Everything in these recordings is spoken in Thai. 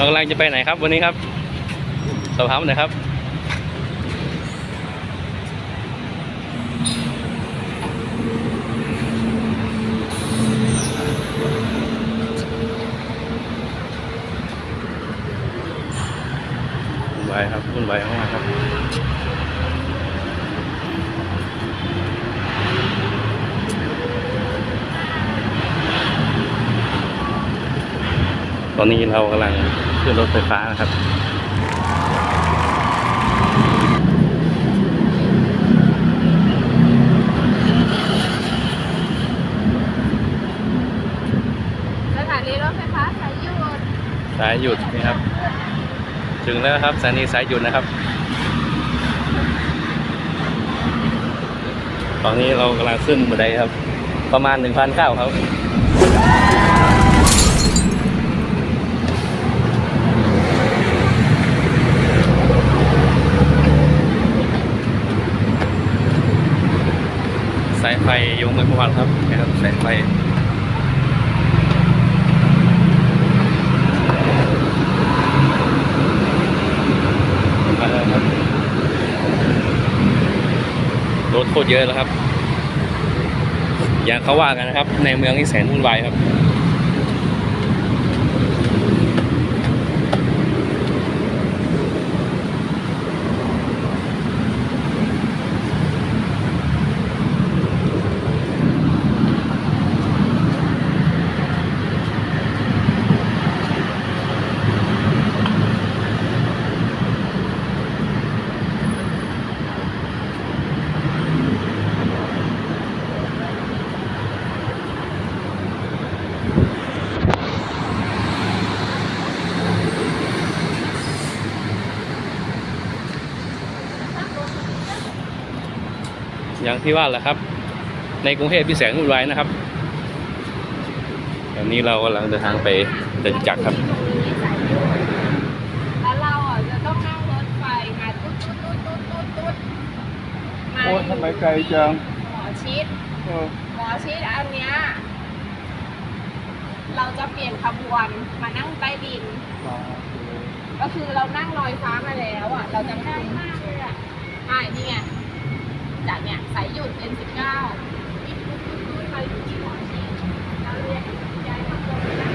เรากำลังจะไปไหนครับวันนี้ครับสอบถามหน่อยครับวุ่นวายครับวุ่นวายมากครับ อนนี้เรากำลังขึ้นรถไฟฟ้านะครับ สถานีรถไฟฟ้าสายหยุดสายหยุดนี่ครับ ถึงแล้วนะครับสถานีสายหยุดนะครับ ตอนนี้เรากำลังขึ้นบันไดครับ ประมาณหนึ่งพันเก้าครับ สายไฟ โยงไปพวันครับนะครับสงไฟมาแล้วครับรถโคตรเยอะแล้วครับ อย่างเขาว่ากันนะครับ ในเมืองนี่แสนวุ่นวายครับ อย่างที่ว่าแหละครับ ในกรุงเทพพี่แสนวุ่นวายนะครับตอนนี้เรากำลังเดินทางไปเดินจักรครับแล้วเราอะจะต้องนั่งรถไฟมาตุ๊ดตุ๊ดตุ๊ดตุ๊ดตุ๊ดตุ๊ดมาโอ้ยทำไมไกลจังหมอชิดเออหมอชิดอันเนี้ยเราจะเปลี่ยนขบวนมานั่งใต้ดิน ก็คือเรานั่งลอยฟ้ามาแล้วอะ เราจะง่ายมากเลยอะใช่นี่ไง จากเนี่ยสายหยุด N19 วิ่งปุ๊บปุ๊บปุ๊บมาอยู่ที่หมอชิดเราเรียกย้ายขบวนมานั่ง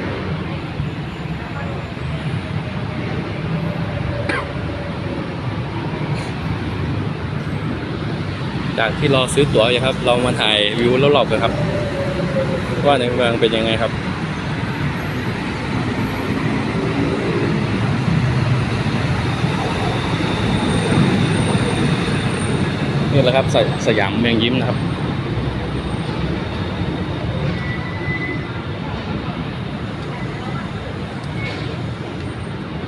จากที่รอซื้อตั๋วอยู่ครับเรามาถ่ายวิวรอบๆกันครับ ว่าในเมืองเป็นยังไงครับ นี่แหละครับสยสยามเมืองยิ้มนะครับ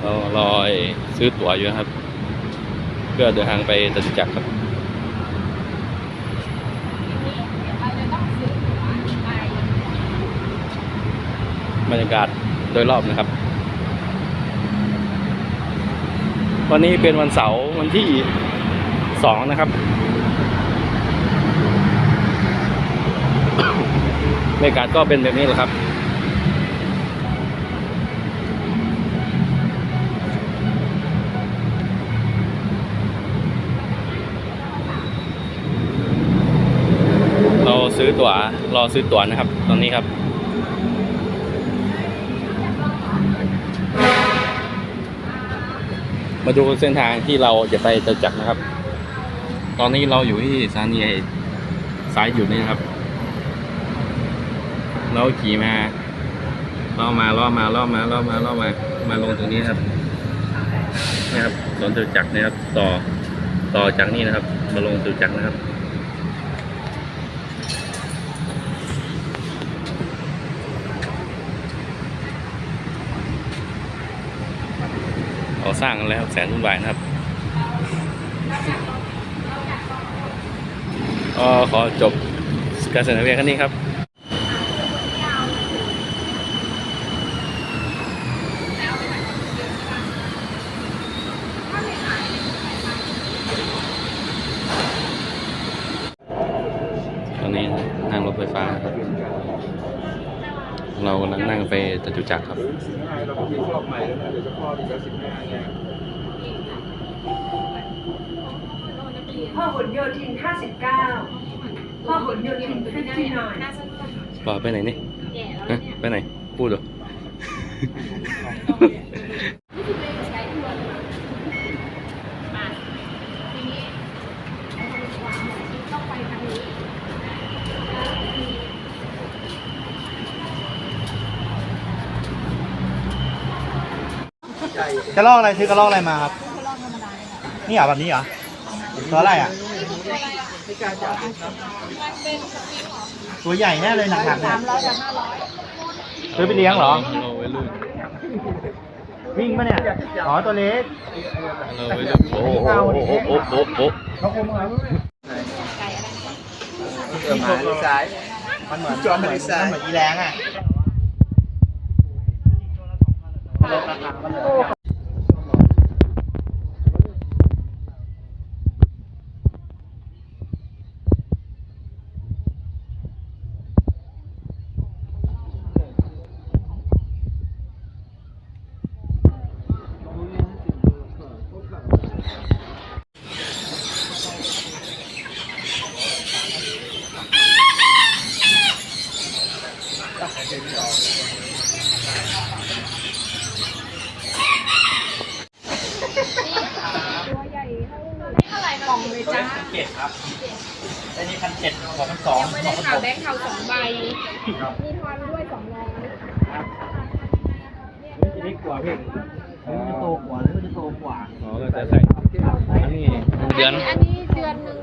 เรารอซื้อตั๋วอยู่นะครับ เพื่อเดินทางไปจตุจักรครับบรรยากาศโดยรอบนะครับ วันนี้เป็นวันเสาร์วันที่สองนะครับ บรรยากาศก็เป็นแบบนี้แหละครับ เราซื้อตั๋วรอซื้อตั๋วนะครับ ตอนนี้ครับมาดูเส้นทางที่เราจะไปจตุจักรนะครับ ตอนนี้เราอยู่ที่สถานีสายหยุดนี่ครับ เราขี่มาล่อมาล่อมาล่อมาล่อมาล่อมา มาลงตรงนี้ครับนี่ครับสวนจตุจักรนะครับ ต่อต่อจากนี่นะครับ มาลงจตุจักรนะครับก่อสร้างแล้วแสนวุ่นวายนะครับก็ขอจบการเสนอเพียงแค่นี้ครับ ตอนนี้นั่งรถไฟฟ้าครับ เรากำลังนั่งไปจตุจักรครับเรามีครอบใหม่แล้วนะเดี๋ยวจะคลอดอีกแล้วสิบห้าเนี่ยพ่อหนโยธิน 59พ่อหนโยธิน59ป่าไปไหนนี่แก่แล้วฮะเนี่ยไปไหน พูดเหรอ นี่คือไม่ใช้ทวนมาทีนี้ต้องไปทางนี้ จะลอกอะไรซื้อกระลอกอะไรมาครับนี่เหรอแบบนี้เหรอตัวอะไรอะตัวใหญ่แน่เลยหนักๆเนี่ยซื้อไปเลี้ยงเหรอเราไว้รุ่นวิ่งปะเนี่ยอ๋อตัวเล็กเราไว้รุ่นโอ้โหโอ้โหโอ้โหโอ้โหเขาคมครับเออมาที่ซ้ายมันเหมือนจอมมันเหมือนทะเลทรายมันเหมือนอีแรงอะ เท่าไหร่กล่องเลยจ้า เจ็ด ครับอันนี้พันเจ็ดของพันสองยังไม่ได้ข่าวแบงค์เทาสองใบมีทอนด้วยสองร้อยจะได้กว่าพี่มันจะโตกว่าหรือมันจะโตกว่าอ๋อเราจะใส่อันนี้เดือน อันนี้เดือนหนึ่ง